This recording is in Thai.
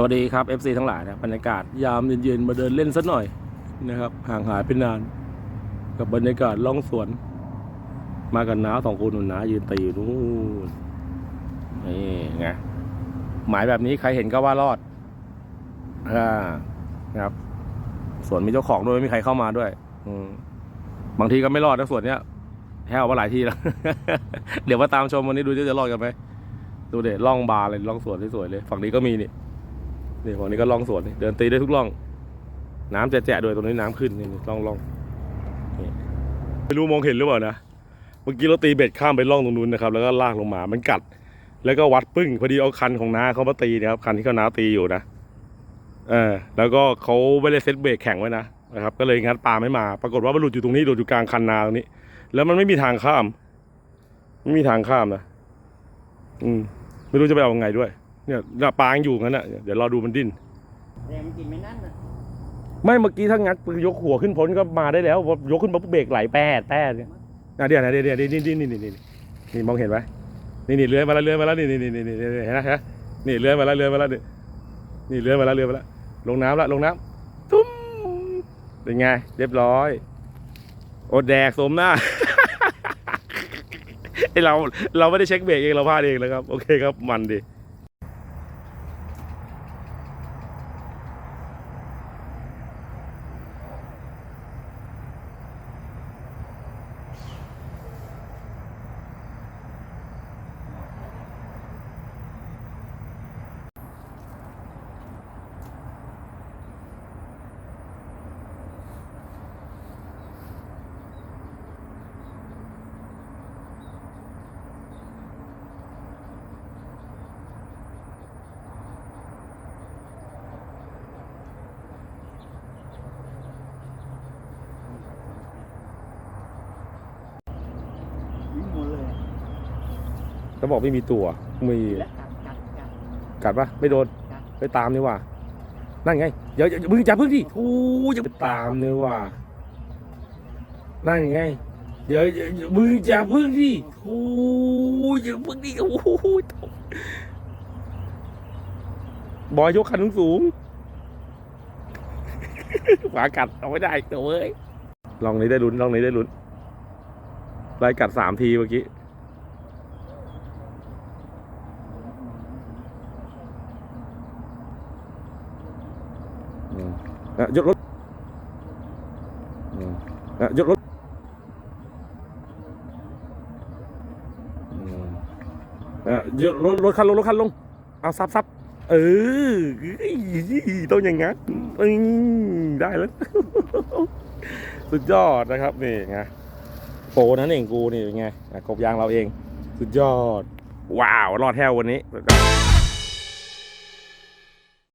สวัสดีครับ FC ทั้งหลายนะบรรยากาศยามเย็นๆมาเดินเล่นสักหน่อยนะครับ ห่างหายไปนาน กับบรรยากาศล่องสวน มากันน้าสองคนหนุนน้ายืนตีอยู่นู่นนี่ไงหมายแบบนี้ใครเห็นก็ว่ารอดอ่านะครับสวนมีเจ้าของด้วยไม่มีใครเข้ามาด้วย อืมบางทีก็ไม่รอดนะสวนเนี้ยแห้วมาหลายทีแล้ว เดี๋ยวมาตามชมวันนี้ดูจะจะรอดกันไหมดูเด็ล่องบาร์เลยล่องสวนสวยๆเลย ฝั่งนี้ก็มีนี่ นี่ฝั่งนี้ก็ล่องสวนนี่เดินตีได้ทุกล่อง น้ำแจะๆด้วยตรงนี้น้ำขึ้นนี่ล่องล่องไม่รู้มองเห็นหรือเปล่านะเมื่อกี้เราตีเบ็ดข้ามไปล่องตรงนู้นนะครับ แล้วก็ลากลงมามันกัด แล้วก็วัดปึ้งพอดีเอาคันของน้าเขามาตีนะครับคันที่เขาน้าตีอยู่นะเออแล้วก็เขาไม่ได้เซตเบรกแข็งไว้นะนะครับ ก็เลยงัดปลาไม่มา ปรากฏว่ามันหลุดอยู่ตรงนี้หลุดอยู่กลางคันนาตรงนี้ แล้วมันไม่มีทางข้าม ไม่มีทางข้ามนะอืมไม่รู้จะไปเอาไงด้วย เนี่ยเนี่ยปลายังอยู่งั้นน่ะเดี๋ยวรอดูมันดิ้นแรงมันกินไม่นั่นนะไม่เมื่อกี้ถ้างัดยกหัวขึ้นพ้นก็มาได้แล้วพอยกขึ้นปุ๊บเบรกไหลแป้ดแป้ดเนี่ยอะเดี๋ยวนะเดี๋ยวเดี๋ยวนี่นี่นี่นี่นี่นี่มองเห็นไหมนี่นี่เลื้อยมาแล้วเลื้อยมาแล้วนี่นี่นี่นี่นี่เห็นไหมฮะนี่เลื้อยมาแล้วเลื้อยมาแล้วนี่นี่เลื้อยมาแล้วเลื้อยมาแล้วลงน้ำละลงน้ำตุ้มเป็นไงเรียบร้อยอดแดกสมหน้าไอเราเราไม่ได้เช็คเบรกเองเราพลาดเองนะครับ โอเคครับมันดี วิ่งหมดเลยแล้วบอกไม่มีตัว มี และกัดกัดกัดกัดปะไม่โดนกัดไปตามนี่ว่า นั่นไงเดี๋ยวอย่ามึงจับพึ่งดิโอ้ยจะไปตามนี่ว่า นั่นไงเดี๋ยวอย่าอย่ามึงจับพึ่งดิโอ้ยอย่าพึ่งดิโอ้ยบอยยกคันสูงๆหมากัดเอาไม่ได้ตัวเว้ยลองนี้ได้ลุ้นลองนี้ได้ลุ้น ไล่กัดสามทีเมื่อกี้ อะยกรถ อะยกรถอะยกรถรถคันลงรถคันลง เอาซับซับเออเอ้ยต้องอย่างงั้นได้แล้ว สุดยอดนะครับนี่ไง ปนั้นเองกูนี่เป็นไงกบยางเราเอง สุดยอด ว้าว รอดแถววันนี้